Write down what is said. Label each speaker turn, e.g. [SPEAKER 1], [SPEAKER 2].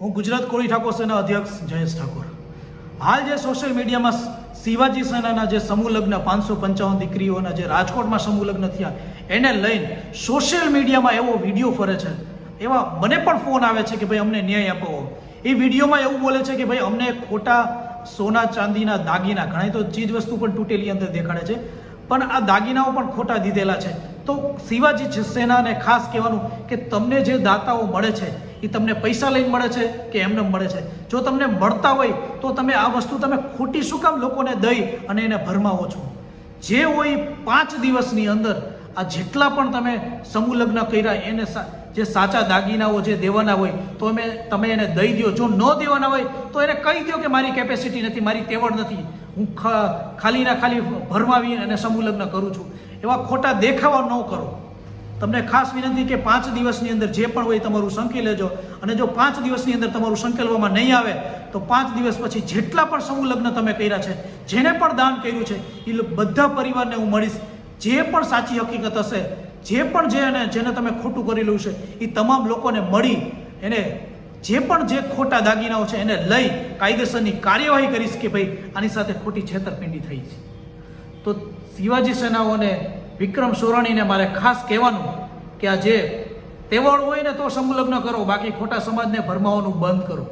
[SPEAKER 1] હું ગુજરાત કોળી ઠાકોર સેના અધ્યક્ષ જયેશ ઠાકોર. હાલ જે સોશિયલ મીડિયામાં શિવાજી સેનાના જે સમૂહ લગ્ન પાંચસો પંચાવન દીકરીઓના જે રાજકોટમાં સમૂહ લગ્ન થયા, એને લઈને સોશિયલ મીડિયામાં એવો વીડિયો ફરે છે. એવા મને પણ ફોન આવે છે કે ભાઈ અમને ન્યાય આપો. એ વિડીયોમાં એવું બોલે છે કે ભાઈ અમને ખોટા સોના ચાંદીના દાગીના ઘણી તો ચીજ વસ્તુ પણ તૂટેલી અંદર દેખાડે છે, પણ આ દાગીનાઓ પણ ખોટા દીધેલા છે. તો શિવાજી સેનાને ખાસ કહેવાનું કે તમને જે દાતાઓ મળે છે એ તમને પૈસા લઈને મળે છે કે એમને મળે છે. જો તમને મળતા હોય તો તમે આ વસ્તુ તમે ખોટી શું કામ લોકોને દઈ અને એને ભરમાવો છો? જે હોય પાંચ દિવસની અંદર આ જેટલા પણ તમે સમૂહ લગ્ન કર્યા, એને જે સાચા દાગીનાઓ જે દેવાના હોય, તો અમે, તમે એને દઈ દો જો ન દેવાના હોય, તો એને કહી દો કે મારી કેપેસિટી નથી, મારી તેવડ નથી. હું ખાલીના ખાલી ભરમાવી અને સમૂહ લગ્ન કરું છું. એવા ખોટા દેખાવા ન કરો. તમને ખાસ વિનંતી કે પાંચ દિવસની અંદર જે પણ હોય તમારું સંકી લેજો. અને જો પાંચ દિવસની અંદર તમારું સંકેલવામાં નહીં આવે, તો પાંચ દિવસ પછી જેટલા પણ સમૂહ લગ્ન તમે કર્યા છે, જેને પણ દાન કર્યું છે, એ બધા પરિવારને હું મળીશ. જે પણ સાચી હકીકત હશે, જે પણ જે એને જેને તમે ખોટું કરેલું છે, એ તમામ લોકોને મળી, એને જે પણ જે ખોટા દાગીનાઓ છે, એને લઈ કાયદેસરની કાર્યવાહી કરીશ કે ભાઈ આની સાથે ખોટી છેતરપિંડી થઈ છે. તો શિવાજી સેનાઓને વિક્રમ સોરાણીને મારે ખાસ કહેવાનું કે આ જે તહેવાર હોય ને તો સંલગ્ન કરો, બાકી ખોટા સમાજને ભરમાવાનું બંધ કરો.